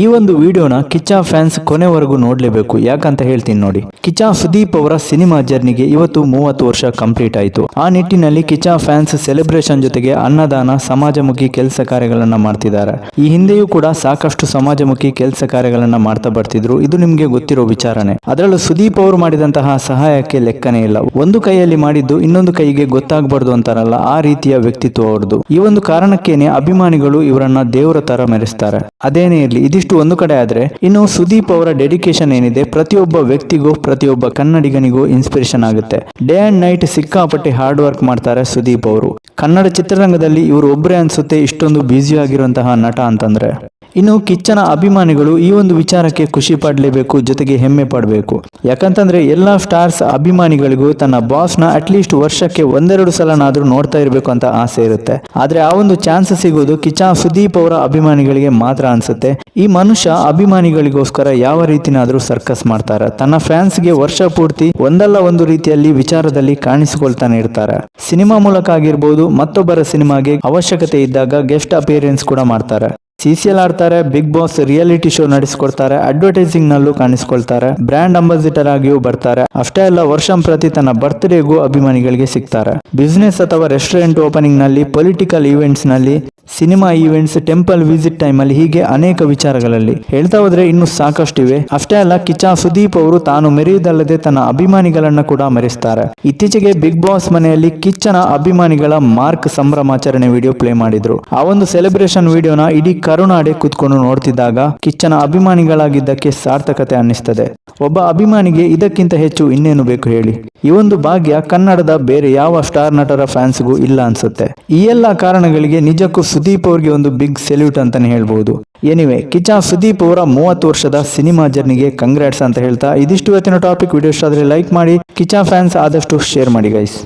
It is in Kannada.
ಈ ಒಂದು ವಿಡಿಯೋನ ಕಿಚ್ಚಾ ಫ್ಯಾನ್ಸ್ ಕೊನೆವರೆಗೂ ನೋಡ್ಲೇಬೇಕು. ಯಾಕಂತ ಹೇಳ್ತೀನಿ ನೋಡಿ. ಕಿಚ್ಚಾ ಸುದೀಪ್ ಅವರ ಸಿನಿಮಾ ಜರ್ನಿಗೆ ಇವತ್ತು ಮೂವತ್ತು ವರ್ಷ ಕಂಪ್ಲೀಟ್ ಆಯಿತು. ಆ ನಿಟ್ಟಿನಲ್ಲಿ ಕಿಚ್ಚಾ ಫ್ಯಾನ್ಸ್ ಸೆಲೆಬ್ರೇಷನ್ ಜೊತೆಗೆ ಅನ್ನದಾನ, ಸಮಾಜಮುಖಿ ಕೆಲಸ ಕಾರ್ಯಗಳನ್ನ ಮಾಡ್ತಿದ್ದಾರೆ. ಈ ಹಿಂದೆಯೂ ಕೂಡ ಸಾಕಷ್ಟು ಸಮಾಜಮುಖಿ ಕೆಲಸ ಕಾರ್ಯಗಳನ್ನ ಮಾಡ್ತಾ ಬರ್ತಿದ್ರು. ಇದು ನಿಮ್ಗೆ ಗೊತ್ತಿರೋ ವಿಚಾರನೆ ಅದರಲ್ಲೂ ಸುದೀಪ್ ಅವರು ಮಾಡಿದಂತಹ ಸಹಾಯಕ್ಕೆ ಲೆಕ್ಕನೇ ಇಲ್ಲ. ಒಂದು ಕೈಯಲ್ಲಿ ಮಾಡಿದ್ದು ಇನ್ನೊಂದು ಕೈಗೆ ಗೊತ್ತಾಗಬಾರ್ದು ಅಂತಾರಲ್ಲ, ಆ ರೀತಿಯ ವ್ಯಕ್ತಿತ್ವ ಅವರದು. ಈ ಒಂದು ಕಾರಣಕ್ಕೇನೆ ಅಭಿಮಾನಿಗಳು ಇವರನ್ನ ದೇವರ ತರ ಮೆರೆಸ್ತಾರೆ. ಅದೇನೇ ಇರಲಿ ಇದಿಷ್ಟು ಒಂದು ಕಡೆ ಆದರೆ, ಇನ್ನು ಸುದೀಪ್ ಅವರ ಡೆಡಿಕೇಶನ್ ಏನಿದೆ, ಪ್ರತಿಯೊಬ್ಬ ವ್ಯಕ್ತಿಗೂ, ಪ್ರತಿಯೊಬ್ಬ ಕನ್ನಡಿಗನಿಗೂ ಇನ್ಸ್ಪಿರೇಷನ್ ಆಗುತ್ತೆ. ಡೇ ಅಂಡ್ ನೈಟ್ ಸಿಕ್ಕಾಪಟ್ಟೆ ಹಾರ್ಡ್ ವರ್ಕ್ ಮಾಡ್ತಾರೆ ಸುದೀಪ್ ಅವರು. ಕನ್ನಡ ಚಿತ್ರರಂಗದಲ್ಲಿ ಇವರು ಒಬ್ಬರೇ ಅನ್ಸುತ್ತೆ ಇಷ್ಟೊಂದು ಬ್ಯುಸಿ ಆಗಿರುವಂತಹ ನಟ ಅಂತಂದ್ರೆ. ಇನ್ನು ಕಿಚ್ಚನ ಅಭಿಮಾನಿಗಳು ಈ ಒಂದು ವಿಚಾರಕ್ಕೆ ಖುಷಿ ಪಡಲೇಬೇಕು, ಜೊತೆಗೆ ಹೆಮ್ಮೆ ಪಡಬೇಕು. ಯಾಕಂತಂದ್ರೆ ಎಲ್ಲಾ ಸ್ಟಾರ್ಸ್ ಅಭಿಮಾನಿಗಳಿಗೂ ತನ್ನ ಬಾಸ್ನ ಅಟ್ಲೀಸ್ಟ್ ವರ್ಷಕ್ಕೆ ಒಂದೆರಡು ಸಲನಾದರೂ ನೋಡ್ತಾ ಇರಬೇಕು ಅಂತ ಆಸೆ ಇರುತ್ತೆ. ಆದ್ರೆ ಆ ಒಂದು ಚಾನ್ಸ್ ಸಿಗೋದು ಕಿಚ್ಚ ಸುದೀಪ್ ಅವರ ಅಭಿಮಾನಿಗಳಿಗೆ ಮಾತ್ರ ಅನ್ಸುತ್ತೆ. ಈ ಮನುಷ್ಯ ಅಭಿಮಾನಿಗಳಿಗೋಸ್ಕರ ಯಾವ ರೀತಿನಾದ್ರೂ ಸರ್ಕಸ್ ಮಾಡ್ತಾರೆ. ತನ್ನ ಫ್ಯಾನ್ಸ್ಗೆ ವರ್ಷ ಪೂರ್ತಿ ಒಂದಲ್ಲ ಒಂದು ರೀತಿಯಲ್ಲಿ ವಿಚಾರದಲ್ಲಿ ಕಾಣಿಸಿಕೊಳ್ತಾನೆ ಇರ್ತಾರೆ. ಸಿನಿಮಾ ಮೂಲಕ ಆಗಿರ್ಬೋದು ಮತ್ತೊಬ್ಬರ ಸಿನಿಮಾಗೆ ಅವಶ್ಯಕತೆ ಇದ್ದಾಗ ಗೆಸ್ಟ್ ಅಪಿಯರೆನ್ಸ್ ಕೂಡ ಮಾಡ್ತಾರೆ. ಸಿಸಿಎಲ್ ಆಡ್ತಾರೆ ಬಿಗ್ ಬಾಸ್ ರಿಯಾಲಿಟಿ ಶೋ ನಡೆಸಿಕೊಡ್ತಾರೆ ಅಡ್ವರ್ಟೈಸಿಂಗ್ ನಲ್ಲೂ ಕಾಣಿಸ್ಕೊಳ್ತಾರೆ ಬ್ರ್ಯಾಂಡ್ ಅಂಬಾಸಿಡರ್ ಆಗಿಯೂ ಬರ್ತಾರೆ. ಅಷ್ಟೇ ಅಲ್ಲ, ವರ್ಷಂ ಪ್ರತಿ ತನ್ನ ಬರ್ತ್ಡೇಗೂ ಅಭಿಮಾನಿಗಳಿಗೆ ಸಿಗ್ತಾರೆ. ಬಿಸ್ನೆಸ್ ಅಥವಾ ರೆಸ್ಟೋರೆಂಟ್ ಓಪನಿಂಗ್ನಲ್ಲಿ ಪೊಲಿಟಿಕಲ್ ಈವೆಂಟ್ಸ್ನಲ್ಲಿ ಸಿನಿಮಾ ಈವೆಂಟ್ಸ್, ಟೆಂಪಲ್ ವಿಸಿಟ್ ಟೈಮಲ್ಲಿ ಹೀಗೆ ಅನೇಕ ವಿಚಾರಗಳಲ್ಲಿ ಹೇಳ್ತಾ ಹೋದ್ರೆ ಇನ್ನು ಸಾಕಷ್ಟಿವೆ. ಅಷ್ಟೇ ಅಲ್ಲ, ಕಿಚ್ಚ ಸುದೀಪ್ ಅವರು ತಾನು ಮೆರೆಯುವುದಲ್ಲದೆ ತನ್ನ ಅಭಿಮಾನಿಗಳನ್ನ ಕೂಡ ಮೆರೆಸ್ತಾರೆ. ಇತ್ತೀಚೆಗೆ ಬಿಗ್ ಬಾಸ್ ಮನೆಯಲ್ಲಿ ಕಿಚ್ಚನ ಅಭಿಮಾನಿಗಳ ಮಾರ್ಕ್ ಸಂಭ್ರಮಾಚರಣೆ ವಿಡಿಯೋ ಪ್ಲೇ ಮಾಡಿದ್ರು. ಆ ಒಂದು ಸೆಲೆಬ್ರೇಷನ್ ವಿಡಿಯೋನ ಇಡೀ ಕರುನಾಡೆ ಕೂತ್ಕೊಂಡು ನೋಡ್ತಿದ್ದಾಗ ಕಿಚ್ಚನ ಅಭಿಮಾನಿಗಳಾಗಿದ್ದಕ್ಕೆ ಸಾರ್ಥಕತೆ ಅನ್ನಿಸ್ತದೆ. ಒಬ್ಬ ಅಭಿಮಾನಿಗೆ ಇದಕ್ಕಿಂತ ಹೆಚ್ಚು ಇನ್ನೇನು ಬೇಕು ಹೇಳಿ? ಈ ಒಂದು ಭಾಗ್ಯ ಕನ್ನಡದ ಬೇರೆ ಯಾವ ಸ್ಟಾರ್ ನಟರ ಫ್ಯಾನ್ಸ್ಗೂ ಇಲ್ಲ ಅನ್ಸುತ್ತೆ. ಈ ಎಲ್ಲ ಕಾರಣಗಳಿಗೆ ನಿಜಕ್ಕೂ ಸುದೀಪ್ ಅವ್ರಿಗೆ ಒಂದು ಬಿಗ್ ಸೆಲ್ಯೂಟ್ ಅಂತಾನೆ ಹೇಳ್ಬಹುದು ಎನಿವೆ ಕಿಚ್ಚ ಸುದೀಪ್ ಅವರ ಮೂವತ್ತು ವರ್ಷದ ಸಿನಿಮಾ ಜರ್ನಿಗೆ ಕಂಗ್ರಾಟ್ಸ್ ಅಂತ ಹೇಳ್ತಾ, ಇದಿಷ್ಟು ಇವತ್ತಿನ ಟಾಪಿಕ್ ವಿಡಿಯೋ ಇಷ್ಟ ಆದ್ರೆ ಲೈಕ್ ಮಾಡಿ, ಕಿಚ್ಚ ಫ್ಯಾನ್ಸ್ ಆದಷ್ಟು ಶೇರ್ ಮಾಡಿ ಗೈಸ್